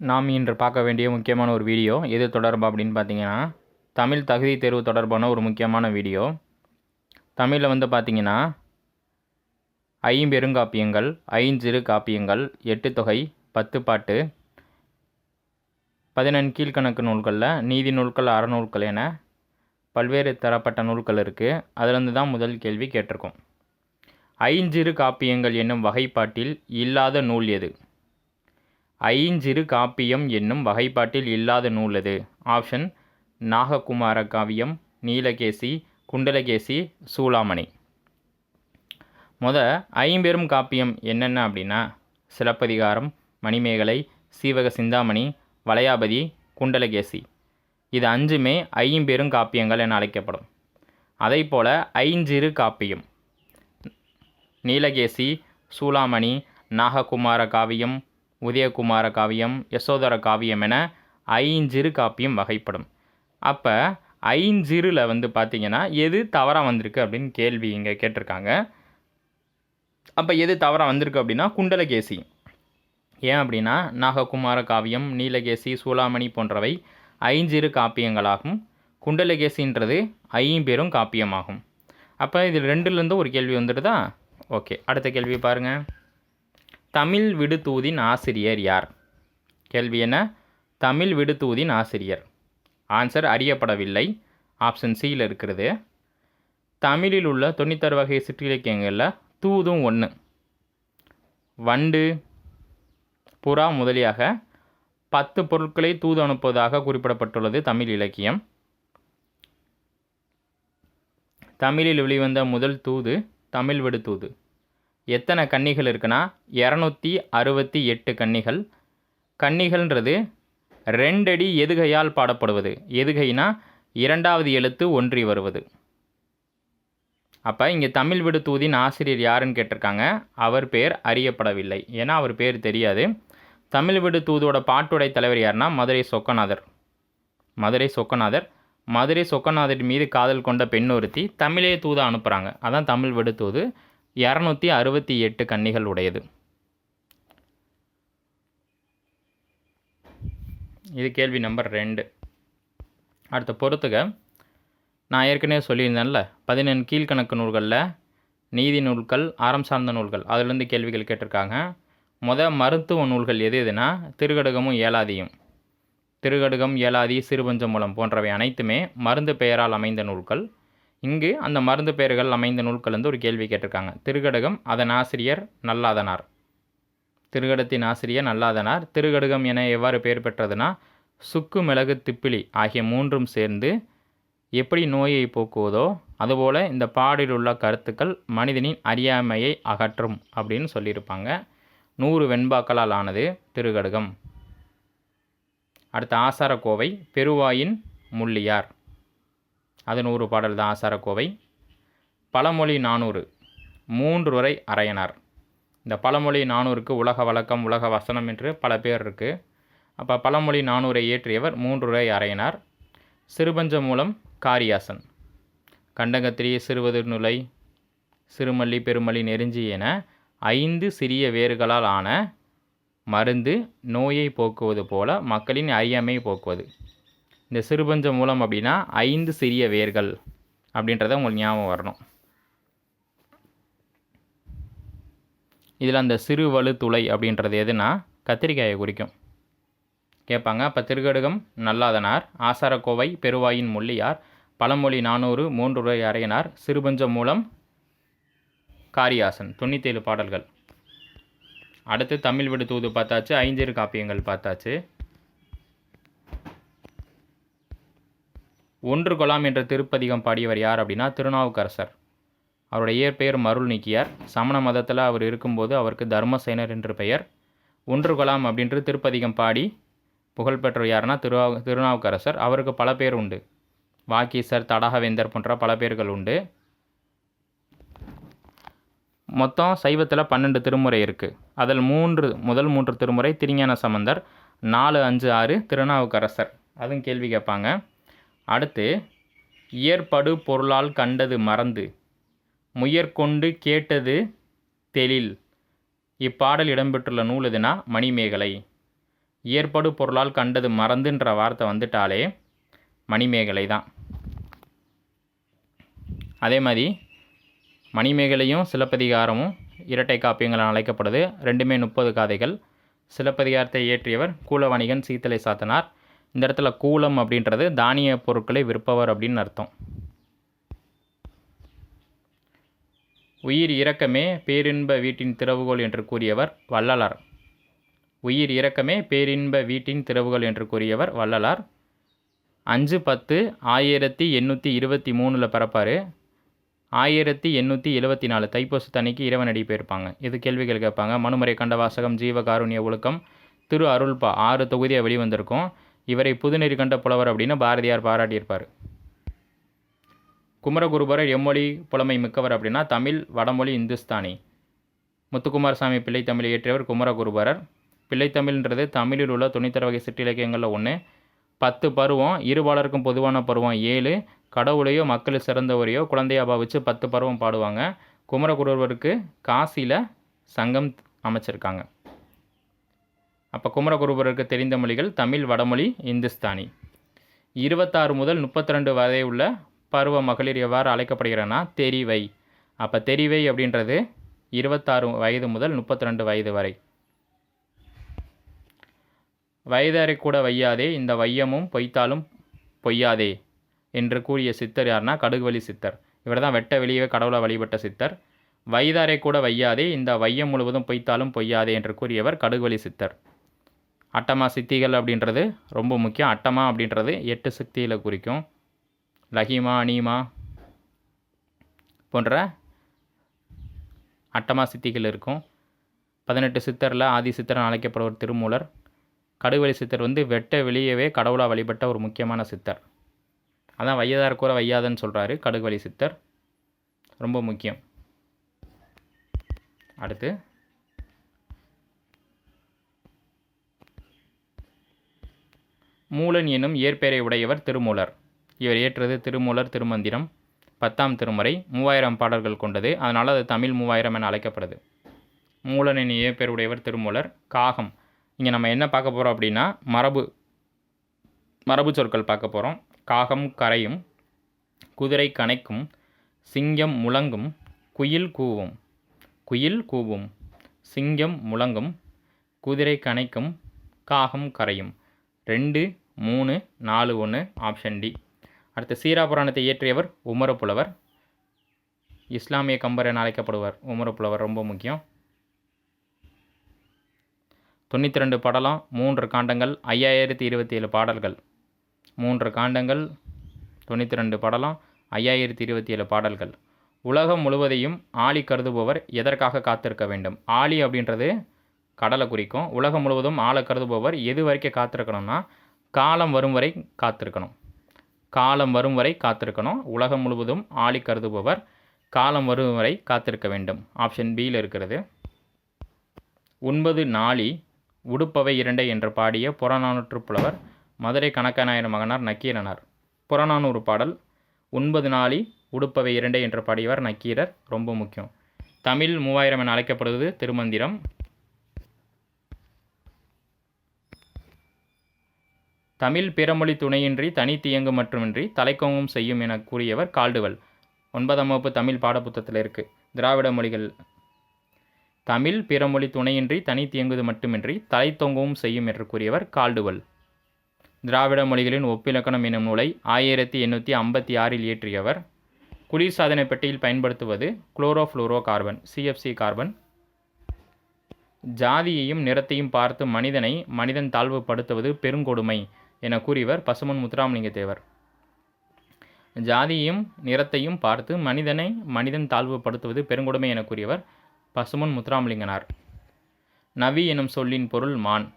நாம் இன்று பார்க்க வேண்டிய முக்கியமான ஒரு வீடியோ. எது தொடர்பு அப்படின்னு பார்த்தீங்கன்னா தமிழ் தகுதி தேர்வு தொடர்பான ஒரு முக்கியமான வீடியோ. தமிழில் வந்து பார்த்தீங்கன்னா ஐம்பெருங்காப்பியங்கள் ஐஞ்சிறு காப்பியங்கள் எட்டு தொகை பத்து பாட்டு பதினெண் கீழ்கணக்கு நூல்களில் நீதி நூல்கள் அறநூல்கள் என பல்வேறு தரப்பட்ட நூல்கள் இருக்குது அதுலேருந்து தான் முதல் கேள்வி கேட்டிருக்கோம். ஐஞ்சிறு காப்பியங்கள் என்னும் வகைப்பாட்டில் இல்லாத நூல் எது? ஐஞ்சிறு காப்பியம் என்னும் வகைப்பாட்டில் இல்லாத நூல் எது ஆப்ஷன் நாககுமார காவியம் நீலகேசி குண்டலகேசி சூளாமணி. முத ஐம்பெரும் காப்பியம் என்னென்ன அப்படின்னா சிலப்பதிகாரம் மணிமேகலை சீவக சிந்தாமணி வளையாபதி குண்டலகேசி. இது அஞ்சுமே ஐம்பெரும் காப்பியங்கள் என அழைக்கப்படும். அதே போல் ஐஞ்சிறு காப்பியம். நீலகேசி சூளாமணி நாககுமார காவியம் உதயகுமார காவியம் யசோதர காவியம் என ஐஞ்சிறு காப்பியம் வகைப்படும். அப்போ ஐஞ்சிறில் வந்து பார்த்திங்கன்னா எது தவறாக வந்திருக்கு அப்படின்னு கேள்வி இங்கே கேட்டிருக்காங்க. அப்போ எது தவறாக வந்திருக்கு அப்படின்னா குண்டலகேசி. ஏன் அப்படின்னா நாககுமார காவியம் நீலகேசி சூளாமணி போன்றவை ஐஞ்சிறு காப்பியங்களாகும். குண்டலகேசின்றது ஐம்பெரும் காப்பியமாகும். அப்போ இதில் ரெண்டுலேருந்து ஒரு கேள்வி வந்துடுதா? ஓகே அடுத்த கேள்வி பாருங்கள் தமிழ் விடுதூதின் ஆசிரியர் யார்? கேள்வி என்ன? தமிழ் விடுதூதின் ஆசிரியர். ஆன்சர் அறியப்படவில்லை. ஆப்ஷன் சியில் இருக்கிறது. தமிழில் உள்ள தொண்ணூத்தாறு வகை சிற்றிலக்கியங்களில் தூதும் ஒன்று வண்டு புறா முதலியாக பத்து பொருட்களை தூது அனுப்புவதாக குறிப்பிடப்பட்டுள்ளது தமிழ் இலக்கியம். தமிழில் வெளிவந்த முதல் தூது தமிழ் விடு தூது எத்தனை கன்னிகள் இருக்குன்னா? இரநூத்தி அறுபத்தி எட்டு கன்னிகள். கன்னிகள்ன்றது ரெண்டடி எதுகையால் பாடப்படுவது? எதுகைனா இரண்டாவது எழுத்து ஒன்றி வருவது. அப்போ இங்கே தமிழ் விடு தூதின் ஆசிரியர் யாருன்னு கேட்டிருக்காங்க? அவர் பேர் அறியப்படவில்லை. ஏன்னா அவர் பேர் தெரியாது. தமிழ் விடு தூதோட பாட்டுடை தலைவர் யாருன்னா? மதுரை சொக்கநாதர். மதுரை சொக்கநாதர். மதுரை சொக்கநாதர் மீது காதல் கொண்ட பெண் ஒருத்தி தமிழே தூதை அனுப்புகிறாங்க அதான் தமிழ் விடு தூது. இரநூத்தி அறுபத்தி எட்டு கன்னிகள் உடையது. இது கேள்வி நம்பர் ரெண்டு. அடுத்த பொறுத்துக. நான் ஏற்கனவே சொல்லியிருந்தேன்ல பதினெண் கீழ்கணக்கு நூல்களில் நீதி நூல்கள் அறம் சார்ந்த நூல்கள் அதுலேருந்து கேள்விகள் கேட்டிருக்காங்க. முத மருத்துவ நூல்கள் எது எதுனா திருகடுகமும் ஏலாதியும். திருகடுகம் ஏலாதி சிறுபஞ்சமூலம் போன்றவை அனைத்துமே மருந்து பெயரால் அமைந்த நூல்கள். இங்கு அந்த மருந்து பெயர்கள் அமைந்த நூல்கள் வந்து ஒரு கேள்வி கேட்டிருக்காங்க. திருகடகம் அதன் ஆசிரியர் நல்லாதனார். திருகடத்தின் ஆசிரியர் நல்லாதனார். திருகடுகம் என எவ்வாறு பெயர் பெற்றதுன்னா சுக்கு மிளகு திப்பிலி ஆகிய மூன்றும் சேர்ந்து எப்படி நோயை போக்குவதோ அதுபோல் இந்த பாடில் உள்ள கருத்துக்கள் மனிதனின் அறியாமையை அகற்றும் அப்படின்னு சொல்லியிருப்பாங்க. நூறு வெண்பாக்களால் ஆனது திருகடுகம். அடுத்த ஆசாரக்கோவை பெருவாயின் முள்ளியார். அது நூறு பாடல் தான் ஆசாரக்கோவை. பழமொழி நானூறு. மூன்று வரை அரையனார். இந்த பழமொழி நானூறுக்கு உலக வழக்கம் உலக வசனம் என்று பல பேர் இருக்குது அப்போ பழமொழி நானூரை இயற்றியவர் மூன்றுரை அரையனார். சிறுபஞ்ச மூலம் காரியாசன். கண்டகத்திரி சிறுவதுநுலை சிறுமல்லி பெருமல்லி நெருஞ்சி என ஐந்து சிறிய வேர்களால் ஆன மருந்து நோயை போக்குவது போல மக்களின் அறியாமை போக்குவது. இந்த சிறுபஞ்ச மூலம் அப்படின்னா ஐந்து சிறிய வேர்கள் அப்படின்றத உங்களுக்கு ஞாபகம் வரணும். இதில் அந்த சிறு வலு துளை அப்படின்றது எதுனா கத்திரிக்காயை குறிக்கும். கேட்பாங்க அப்போ திருகடுகம் நல்லாதனார் ஆசாரக்கோவை பெருவாயின் முள்ளியார் பழமொழி நானூறு மூன்று ரூபாய் அறையனார் சிறுபஞ்சம் மூலம் காரியாசன். தொண்ணூற்றேழு பாடல்கள். அடுத்து தமிழ் விடு தூது பார்த்தாச்சு ஐந்திரு காப்பியங்கள் பார்த்தாச்சு. ஒன்று கொலாம் என்ற திருப்பதிகம் பாடியவர் யார் அப்படின்னா திருநாவுக்கரசர். அவருடைய இயற்பெயர் மருள் நீக்கியார். சமண மதத்தில் அவர் இருக்கும்போது அவருக்கு தர்மசேனர் என்று பெயர். ஒன்று கொலாம் அப்படின்று திருப்பதிகம் பாடி புகழ்பெற்ற யாருன்னா திருவா திருநாவுக்கரசர். அவருக்கு பல பேர் உண்டு. வாக்கீசர் தடகவேந்தர் போன்ற பல பேர்கள் உண்டு. மொத்தம் சைவத்தில் பன்னெண்டு திருமுறை இருக்குது அதில் மூன்று முதல் மூன்று திருமுறை திருஞான சம்பந்தர் நாலு அஞ்சு ஆறு திருநாவுக்கரசர். அதுவும் கேள்வி கேட்பாங்க. அடுத்து இயற்படு பொருளால் கண்டது மறந்து முயற்கொண்டு கேட்டது தெளில் இப்பாடல் இடம்பெற்றுள்ள நூல் எதுனா? மணிமேகலை. ஏற்படு பொருளால் கண்டது மறந்துன்ற வார்த்தை வந்துட்டாலே மணிமேகலை தான். அதே மாதிரி மணிமேகலையும் சிலப்பதிகாரமும் இரட்டை காப்பியங்கள் அழைக்கப்படுது. ரெண்டுமே முப்பது காதைகள். சிலப்பதிகாரத்தை இயற்றியவர் கூலவணிகன் சீத்தலை சாத்தனார். இந்த இடத்துல கூலம் அப்படின்றது தானிய பொருட்களை விற்பவர் அப்படின்னு அர்த்தம். உயிர் இரக்கமே பேரின்ப வீட்டின் திறவுகோல் என்று கூறியவர் வள்ளலார். உயிர் இரக்கமே பேரின்ப வீட்டின் திறவுகள் என்று கூறியவர் வள்ளலார். அஞ்சு பத்து ஆயிரத்தி எண்ணூற்றி இருபத்தி மூணில் பிறப்பார். ஆயிரத்தி எண்ணூற்றி எழுபத்தி நாலு தைப்பூசத்து அன்னைக்கு இறைவனடி போயிருப்பாங்க. இது கேள்விகள் கேட்பாங்க. மனுமறை கண்ட வாசகம் ஜீவகாருண்ய ஒழுக்கம் திரு அருள்பா ஆறு தொகுதியாக வெளிவந்திருக்கும். இவரை புதுநெறி கண்ட புலவர் அப்படின்னு பாரதியார் பாராட்டியிருப்பார். குமரகுருபரர் எம்மொழி புலமை மிக்கவர் அப்படின்னா தமிழ் வடமொழி இந்துஸ்தானி. முத்துக்குமாரசாமி பிள்ளை தமிழ் இயற்றியவர் குமரகுருபரர். பிள்ளைத்தமிழ்ன்றது தமிழில் உள்ள தொண்ணூத்தர வகை சிற்றிலக்கியங்களில் ஒன்று பத்து பருவம் இருபாலருக்கும் பொதுவான பருவம் ஏழு. கடவுளையோ மக்கள் சிறந்தவரையோ குழந்தையா பாவிச்சு பத்து பருவம் பாடுவாங்க. குமரகுருவருக்கு காசியில் சங்கம் அமைச்சிருக்காங்க. அப்போ குமரகுருபருக்கு தெரிந்த மொழிகள் தமிழ் வடமொழி இந்துஸ்தானி. இருபத்தாறு முதல் முப்பத்திரெண்டு வரை உள்ள பருவ மகளிர் எவ்வாறு அழைக்கப்படுகிறனா தெரிவை. அப்போ தெரிவை அப்படின்றது இருபத்தாறு வயது முதல் முப்பத்தி ரெண்டு வயது வரை. வயதரை கூட வையாதே இந்த வையமும் பொய்த்தாலும் பொய்யாதே என்று கூறிய சித்தர் யாருன்னா கடுகுவலி சித்தர். இவர் தான் வெட்ட வெளியே கடவுளை வழிபட்ட சித்தர். வைதாரை கூட வையாதே இந்த வையம் முழுவதும் பொய்த்தாலும் பொய்யாதே என்று கூறியவர் கடுகுவலி சித்தர். அட்டமா சித்திகள் அப்படின்றது ரொம்ப முக்கியம். அட்டமா அப்படின்றது எட்டு சக்தியில் குறிக்கும். லஹிமா அனீமா போன்ற அட்டமா சித்திகள் இருக்கும். பதினெட்டு சித்தரில் ஆதி சித்தர் அழைக்கப்படுவர் திருமூலர். கடுவெளி சித்தர் வந்து வெட்ட வெளியவே கடவுளாக வழிபட்ட ஒரு முக்கியமான சித்தர். அதான் வையதார் கூற வையாதன்னு சொல்கிறாரு கடுகுவலி சித்தர். ரொம்ப முக்கியம். அடுத்து மூலன் என்னும் இயற்பெயரை உடையவர் திருமூலர். இவர் ஏற்றது திருமூலர் திருமந்திரம் பத்தாம் திருமுறை மூவாயிரம் பாடல்கள் கொண்டது. அதனால் அது தமிழ் மூவாயிரம் என அழைக்கப்படுது. மூலன் என்னும் இயற்பெயர் உடையவர் திருமூலர். காகம். இங்கே நம்ம என்ன பார்க்க போகிறோம் அப்படின்னா மரபு மரபு சொற்கள் பார்க்க போகிறோம் காகம் கரையும் குதிரை கணைக்கும் சிங்கம் முழங்கும் குயில் கூவும். குயில் கூவும் சிங்கம் முழங்கும் குதிரை கணைக்கும் காகம் கரையும். ரெண்டு மூணு நாலு ஒன்று ஆப்ஷன் டி அடுத்து சீரா புராணத்தை இயற்றியவர் உமரப்புலவர் இஸ்லாமிய கம்பர் என அழைக்கப்படுவார் உமரப்புலவர் ரொம்ப முக்கியம். தொண்ணூற்றி ரெண்டு படலம் மூன்று காண்டங்கள் ஐயாயிரத்தி இருபத்தி ஏழு பாடல்கள். மூன்று காண்டங்கள் தொண்ணூற்றி ரெண்டு படலம் ஐயாயிரத்தி இருபத்தி ஏழு பாடல்கள். உலகம் முழுவதையும் ஆலி கருதுபவர் எதற்காக காத்திருக்க வேண்டும்? ஆலி அப்படின்றது கடலை குறிக்கும். உலகம் முழுவதும் ஆளை கருதுபவர் எது வரைக்கும் காத்திருக்கணும்னா காலம் வரும் வரை காத்திருக்கணும். காலம் வரும் வரை காத்திருக்கணும். உலகம் முழுவதும் ஆழி கருதுபவர் காலம் வரும் வரை காத்திருக்க வேண்டும். ஆப்ஷன் பியில் இருக்கிறது. ஒன்பது நாளி உடுப்பவை இரண்டை என்று பாடிய புறநானூற்று புலவர் மதுரை கணக்கநாயர் மகனார் நக்கீரனார். புறநானூறு பாடல். ஒன்பது நாளி உடுப்பவை இரண்டை என்று பாடியவர் நக்கீரர். ரொம்ப முக்கியம். தமிழ் மூவாயிரம் என அழைக்கப்படுவது திருமந்திரம். தமிழ் பிறமொழி துணையின்றி தனித்தியங்கும் மட்டுமின்றி தலைக்கோங்கும் செய்யும் என கூறியவர் கால்டுவல். ஒன்பதாம் வகுப்பு தமிழ் பாடப்புத்தகத்தில் இருக்குது திராவிட மொழிகள். தமிழ் பிறமொழி துணையின்றி தனித்து இயங்குவது மட்டுமின்றி தலை தொங்கவும் செய்யும் என்று கூறியவர் கால்டுவல். திராவிட மொழிகளின் ஒப்பிலக்கணம் எனும் நூலை ஆயிரத்தி எண்ணூற்றி ஐம்பத்தி ஆறில் இயற்றியவர் குளிர்சாதன பெட்டியில் பயன்படுத்துவது குளோரோஃப்ளூரோ கார்பன் சிஎஃப்சி கார்பன். ஜாதியையும் நிறத்தையும் பார்த்து மனிதனை மனிதன் தாழ்வுபடுத்துவது பெருங்கொடுமை. என கூறியவர் பசுமன் முத்துராமலிங்க தேவர். ஜாதியையும் நிறத்தையும் பார்த்து மனிதனை மனிதன் தாழ்வுபடுத்துவது பெருங்கொடுமை என கூறியவர் பசுமன் முத்துராமலிங்கனார். நவி எனும் சொல்லின் பொருள் மான்.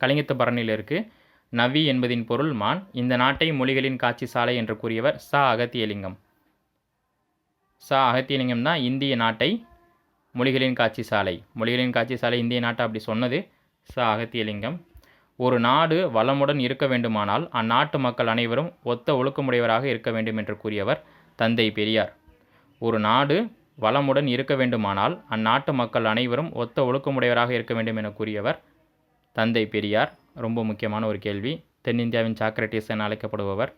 கலிங்கத்து பரணியில் இருக்கு. நவி என்பதின் பொருள் மான். இந்த நாட்டை மொழிகளின் காட்சி சாலை என்று கூறியவர் ச. அகத்தியலிங்கம். ச. அகத்தியலிங்கம் தான் இந்திய நாட்டை மொழிகளின் காட்சி சாலை. மொழிகளின் காட்சி சாலை இந்திய நாட்டை அப்படி சொன்னது ச. அகத்தியலிங்கம். ஒரு நாடு வளமுடன் இருக்க வேண்டுமானால் அந்நாட்டு மக்கள் அனைவரும் ஒத்த ஒழுக்கமுடையவராக இருக்க வேண்டும் என்று கூறியவர் தந்தை பெரியார். ஒரு நாடு வளமுடன் இருக்க வேண்டுமானால் அந்நாட்டு மக்கள் அனைவரும் ஒத்த ஒழுக்கமுடையவராக இருக்க வேண்டும் என கூறியவர் தந்தை பெரியார். ரொம்ப முக்கியமான ஒரு கேள்வி. தென்னிந்தியாவின் சாக்ரட்டிஸ் என அழைக்கப்படுபவர்